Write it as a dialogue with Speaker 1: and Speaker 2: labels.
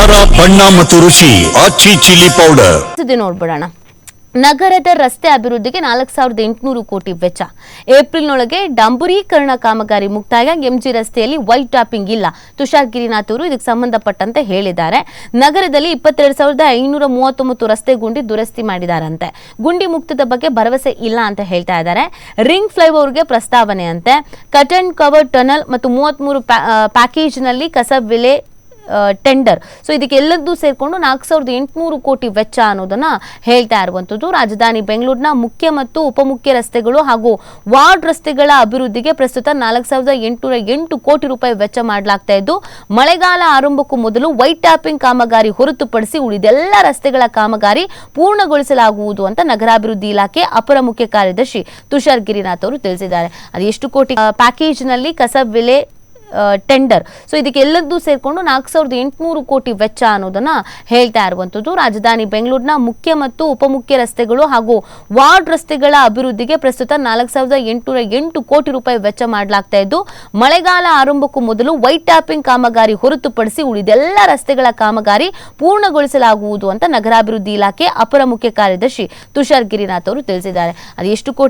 Speaker 1: ಖಾರ, ಬಣ್ಣ ಮತ್ತು ರುಚಿ, ಆಚಿ ಚಿಲ್ಲಿ ಪೌಡರ್.
Speaker 2: ನೋಡ್ಬಿಡೋಣ. ನಗರದ ರಸ್ತೆ ಅಭಿವೃದ್ಧಿಗೆ ನಾಲ್ಕು ಸಾವಿರದ ಎಂಟುನೂರು ಕೋಟಿ ವೆಚ್ಚ. ಏಪ್ರಿಲ್ನೊಳಗೆ ಡಾಂಬುರೀಕರಣ ಕಾಮಗಾರಿ ಮುಕ್ತಾಯ. ಎಂಜಿ ರಸ್ತೆಯಲ್ಲಿ ವೈಟ್ ಟಾಪಿಂಗ್ ಇಲ್ಲ. ತುಷಾರ್ ಗಿರಿನಾಥ್ ಅವರು ಇದಕ್ಕೆ ಸಂಬಂಧಪಟ್ಟಂತೆ ಹೇಳಿದ್ದಾರೆ. ನಗರದಲ್ಲಿ ಇಪ್ಪತ್ತೆರಡು ಸಾವಿರದ ಐನೂರ ಮೂವತ್ತೊಂಬತ್ತು ರಸ್ತೆ ಗುಂಡಿ ದುರಸ್ತಿ ಮಾಡಿದಾರಂತೆ. ಗುಂಡಿ ಮುಕ್ತದ ಬಗ್ಗೆ ಭರವಸೆ ಇಲ್ಲ ಅಂತ ಹೇಳ್ತಾ ಇದ್ದಾರೆ. ರಿಂಗ್ ಫ್ಲೈಓವರ್ಗೆ ಪ್ರಸ್ತಾವನೆ ಅಂತೆ. ಕಟ್ ಅಂಡ್ ಕವರ್ ಟನಲ್ ಮತ್ತು ಮೂವತ್ತ್ಮೂರು ಪ್ಯಾಕೇಜ್ನಲ್ಲಿ ಕಸ ವಿಲೆ ಟೆಂಡರ್ ಸೊ ಇದಕ್ಕೆಲ್ಲದೂ ಸೇರಿಕೊಂಡು ನಾಲ್ಕು ಸಾವಿರದ ಎಂಟುನೂರು ಕೋಟಿ ವೆಚ್ಚ ಅನ್ನೋದನ್ನು ಹೇಳ್ತಾ ಇರುವಂಥದ್ದು. ರಾಜಧಾನಿ ಬೆಂಗಳೂರಿನ ಮುಖ್ಯ ಮತ್ತು ಉಪಮುಖ್ಯ ರಸ್ತೆಗಳು ಹಾಗೂ ವಾರ್ಡ್ ರಸ್ತೆಗಳ ಅಭಿವೃದ್ಧಿಗೆ ಪ್ರಸ್ತುತ ನಾಲ್ಕು ಸಾವಿರದ ಎಂಟುನೂರ ಎಂಟು ಕೋಟಿ ರೂಪಾಯಿ ವೆಚ್ಚ ಮಾಡಲಾಗ್ತಾ ಇದ್ದು, ಮಳೆಗಾಲ ಆರಂಭಕ್ಕೂ ಮೊದಲು ವೈಟ್ ಟ್ಯಾಪಿಂಗ್ ಕಾಮಗಾರಿ ಹೊರತುಪಡಿಸಿ ಉಳಿದೆಲ್ಲ ರಸ್ತೆಗಳ ಕಾಮಗಾರಿ ಪೂರ್ಣಗೊಳಿಸಲಾಗುವುದು ಅಂತ ನಗರಾಭಿವೃದ್ಧಿ ಇಲಾಖೆ ಅಪರ ಮುಖ್ಯ ಕಾರ್ಯದರ್ಶಿ ತುಷಾರ್ ಗಿರಿನಾಥ್ ಅವರು ತಿಳಿಸಿದ್ದಾರೆ. ಅದು ಎಷ್ಟು ಕೋಟಿ? ಪ್ಯಾಕೇಜ್ನಲ್ಲಿ ಕಸ ಬೆಲೆ ಟೆಂಡರ್ ಸೊ ಇದಕ್ಕೆಲ್ಲದೂ ಸೇರಿಕೊಂಡು ನಾಲ್ಕು ಸಾವಿರದ ಎಂಟುನೂರು ಕೋಟಿ ವೆಚ್ಚ ಅನ್ನೋದನ್ನ ಹೇಳ್ತಾ ಇರುವಂಥದ್ದು. ರಾಜಧಾನಿ ಬೆಂಗಳೂರಿನ ಮುಖ್ಯ ಮತ್ತು ಉಪಮುಖ್ಯ ರಸ್ತೆಗಳು ಹಾಗೂ ವಾರ್ಡ್ ರಸ್ತೆಗಳ ಅಭಿವೃದ್ಧಿಗೆ ಪ್ರಸ್ತುತ ನಾಲ್ಕು ಸಾವಿರದ ಎಂಟುನೂರ ಎಂಟು ಕೋಟಿ ರೂಪಾಯಿ ವೆಚ್ಚ ಮಾಡಲಾಗ್ತಾ ಇದ್ದು, ಮಳೆಗಾಲ ಆರಂಭಕ್ಕೂ ಮೊದಲು ವೈಟ್ ಟ್ಯಾಪಿಂಗ್ ಕಾಮಗಾರಿ ಹೊರತುಪಡಿಸಿ ಉಳಿದೆಲ್ಲ ರಸ್ತೆಗಳ ಕಾಮಗಾರಿ ಪೂರ್ಣಗೊಳಿಸಲಾಗುವುದು ಅಂತ ನಗರಾಭಿವೃದ್ಧಿ ಇಲಾಖೆ ಅಪರ ಮುಖ್ಯ ಕಾರ್ಯದರ್ಶಿ ತುಷಾರ್ ಗಿರಿನಾಥ್ ಅವರು ತಿಳಿಸಿದ್ದಾರೆ. ಅದು ಎಷ್ಟು ಕೋಟಿ